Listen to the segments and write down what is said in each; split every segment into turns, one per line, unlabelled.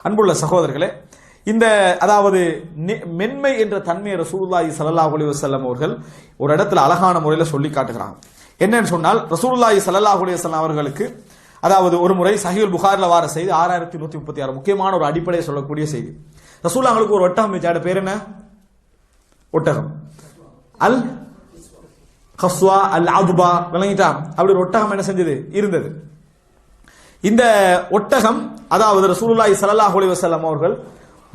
அன்புள்ள சகோதரர்களே இந்த அதாவது நெ- மென்மை என்ற தன்மையை ரசூலுல்லாஹி சல்லாஹ் அலி வசல்லம் அவர்கள் ஒரு இடத்துல அழகான முறையில் சொல்லி காட்டுகிறாங்க. என்னன்னு சொன்னால் ரசூலுல்லாஹி சல்லாஹ் அலி வசல்லாம் அவர்களுக்கு அதாவது ஒரு முறை சஹியுல் புகாரில் வார செய்தி ஆறாயிரத்தி நூத்தி முப்பத்தி ஆறு முக்கியமான ஒரு அடிப்படையை சொல்லக்கூடிய செய்தி. ரசூல்லாங்களுக்கு ஒரு ஒட்டகம் வச்சாட பேர் என்ன? ஒட்டகம். அல் ஹஸ்வா அல் அதுபா விளங்கிட்டா அப்படி ஒரு ஒட்டகம் என்ன செஞ்சது? இருந்தது. இந்த ஒட்டகம் அதாவது ரசூலுல்லாஹி ஸல்லல்லாஹு அலைஹி வஸல்லம் அவர்கள்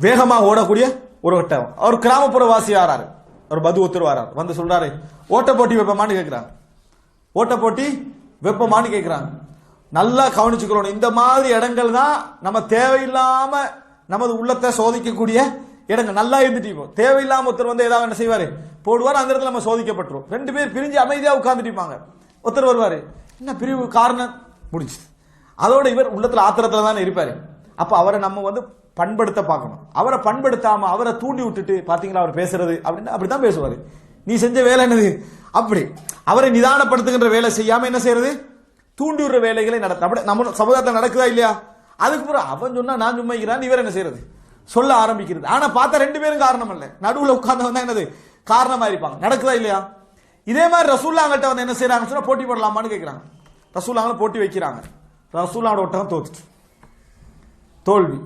வேகமாக ஓடக்கூடிய ஒரு ஒட்டகம். அவர் கிராமப்புற வாசி ஆறாரு அவர் பது ஒத்துருவாரார் வந்து சொல்றாரு ஓட்ட போட்டி வைப்பமான்னு கேட்கிறாங்க ஓட்ட போட்டி வெப்பமானு கேட்கிறாங்க நல்லா கவனிச்சுக்கிறோம் இந்த மாதிரி இடங்கள் தான் நம்ம தேவையில்லாம நமது உள்ளத்தை சோதிக்கக்கூடிய இடங்கள். நல்லா இருந்துட்டு தேவையில்லாம ஒருத்தர் வந்து ஏதாவது என்ன செய்வாரு? போடுவார் அந்த இடத்துல நம்ம சோதிக்கப்பட்டுரும் ரெண்டு பேர் பிரிஞ்சு அமைதியா உட்கார்ந்துட்டு இருப்பாங்க. ஒருத்தர் வருவாரு என்ன பிரிவு காரணம்? முடிஞ்சு அதோட இவர் உள்ளத்தில் ஆத்திரத்தில் தானே இருப்பார். அப்போ அவரை நம்ம வந்து பண்படுத்த பார்க்கணும். அவரை பண்படுத்தாம அவரை தூண்டி விட்டுட்டு பார்த்தீங்களா அவர் பேசுறது? அப்படின்னு அப்படி தான் பேசுவார். நீ செஞ்ச வேலை என்னது? அப்படி. அவரை நிதானப்படுத்துகின்ற வேலை செய்யாமல் என்ன செய்யறது? தூண்டி விடுற வேலைகளை நடத்த. அப்படி நம்ம சமுதாயத்தில் நடக்குதா இல்லையா? அதுக்கு அவன் சொன்னா நான் சும்மா இருக்கிறான். இவர் என்ன செய்யறது? சொல்ல ஆரம்பிக்கிறது. ஆனால் பார்த்தா ரெண்டு பேரும் காரணம் இல்லை. நடுவில் உட்கார்ந்தவன் தான் என்னது? காரணமாக இருப்பாங்க. நடக்குதா இல்லையா? இதே மாதிரி ரசூல்லாங்கிட்ட வந்து என்ன செய்யறாங்கன்னு சொன்னால் போட்டி போடலாமான்னு கேட்குறாங்க ரசூல்லாங்களும் போட்டி வைக்கிறாங்க. ரசூல்லாவோட ஒட்டகம் தோத்துட்டு தோல்வி.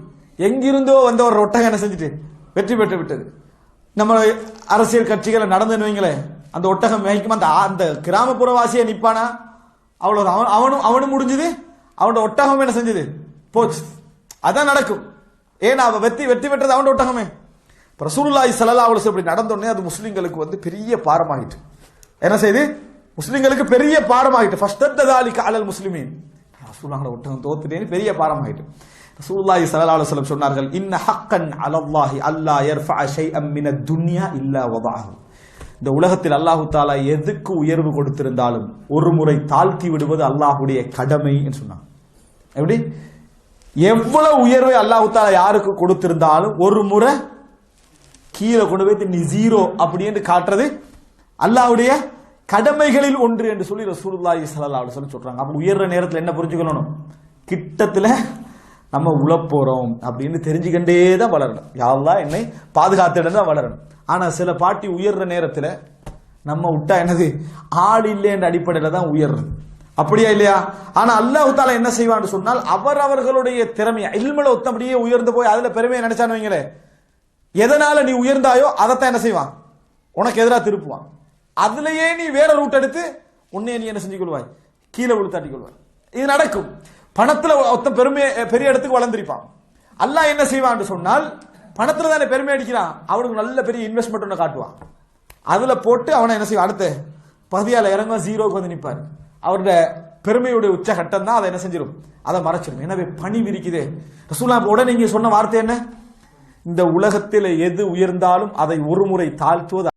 எங்கிருந்தோ வந்த ஒரு ஒட்டகம் என்ன செஞ்சுட்டு? வெற்றி பெற்று விட்டது. நம்ம அரசியல் கட்சிகளை நடந்துன்னு வைங்களேன். அந்த ஒட்டகம் மேய்க்கும் அந்த அந்த கிராமப்புற வாசியை அவ்வளோ அவன் அவனும் அவனும் முடிஞ்சுது. அவனோட ஒட்டகம் என்ன செஞ்சது? போச்சு. அதான் நடக்கும். ஏன்னா அவன் வெற்றி வெற்றி பெற்றது அவனோட ஒட்டகமே. இப்ப ரசூலுல்லாஹி ஸல்லல்லாஹு அலைஹி இப்படி நடந்தோடனே அது முஸ்லீம்களுக்கு வந்து பெரிய பாரமாகிட்டு என்ன செய்து? முஸ்லீம்களுக்கு பெரிய பாரமாகிட்டு ஃபஸ்ட் தாலி காலல் முஸ்லிமீன். ரசூலுல்லாஹோட ஒட்டகம் தோத்துட்டேன்னு பெரிய பாரம் ஆயிட்டு ரசூல்லாஹி அலைஹி அலுவலம் சொன்னார்கள் இன்ன ஹக்கன் அலல்லாஹி அல்லா எர்ஃபா ஷைஅம் அம்மின துன்யா இல்லா வதஅஹு. இந்த உலகத்தில் அல்லாஹு தாலா எதுக்கு உயர்வு கொடுத்திருந்தாலும் ஒரு முறை தாழ்த்தி விடுவது அல்லாஹ்வுடைய கடமை என்று சொன்னாங்க. எப்படி? எவ்வளவு உயர்வை அல்லாஹு தாலா யாருக்கு கொடுத்திருந்தாலும் ஒரு முறை கீழே கொண்டு போய் நீ ஜீரோ அப்படின்னு காட்டுறது அல்லாஹுடைய கடமைகளில் ஒன்று என்று சொல்லி ரசூலுல்லாஹி ஸல்லல்லாஹு அலைஹி வஸல்லம் சொல்றாங்க. அப்ப உயர்ற நேரத்தில் என்ன புரிஞ்சுக்கணும் கிட்டத்துல நம்ம உழப்போறோம் அப்படின்னு தெரிஞ்சுக்கிட்டே தான் வளரணும். யாரெல்லாம் என்னை பாதுகாத்துடன் தான் வளரணும். ஆனா சில பாட்டி உயர்ற நேரத்துல நம்ம விட்டா என்னது? ஆள் இல்லைன்ற அடிப்படையில தான் உயர்றது. அப்படியா இல்லையா? ஆனா அல்லாஹு தாலா என்ன செய்வான்னு சொன்னால் அவர் அவர்களுடைய திறமையை இல்மல ஒத்தபடியே உயர்ந்து போய் அதுல பெருமையை நினைச்சான்னு வைங்களேன். எதனால நீ உயர்ந்தாயோ அதைத்தான் என்ன செய்வான்? உனக்கு எதிராக திருப்புவான். அதுலயே நீ வேற ரூட் எடுத்து உன்னைய நீ என்ன செஞ்சு கொள்வாய் கீழே உளுத்தாட்டி கொள்வாய். இது நடக்கும். பணத்துல ஒத்த பெருமை பெரிய இடத்துக்கு வளர்ந்திருப்பான். அல்லாஹ் என்ன செய்வான்னு சொன்னால் பணத்துல தானே பெருமை அடிக்கிறான். அவனுக்கு நல்ல பெரிய இன்வெஸ்ட்மெண்ட் ஒன்று காட்டுவான். அதுல போட்டு அவனை என்ன செய்வான்? அடுத்து பதியால இறங்க ஜீரோக்கு வந்து நிற்பார் அவருடைய பெருமையுடைய உச்சகட்டம் தான் அதை என்ன செஞ்சிடும் அதை மறைச்சிடும் எனவே பணி விரிக்குதே. ரசூலா உடனே நீங்க சொன்ன வார்த்தை என்ன? இந்த உலகத்தில் எது உயர்ந்தாலும் அதை ஒரு முறை தாழ்த்துவது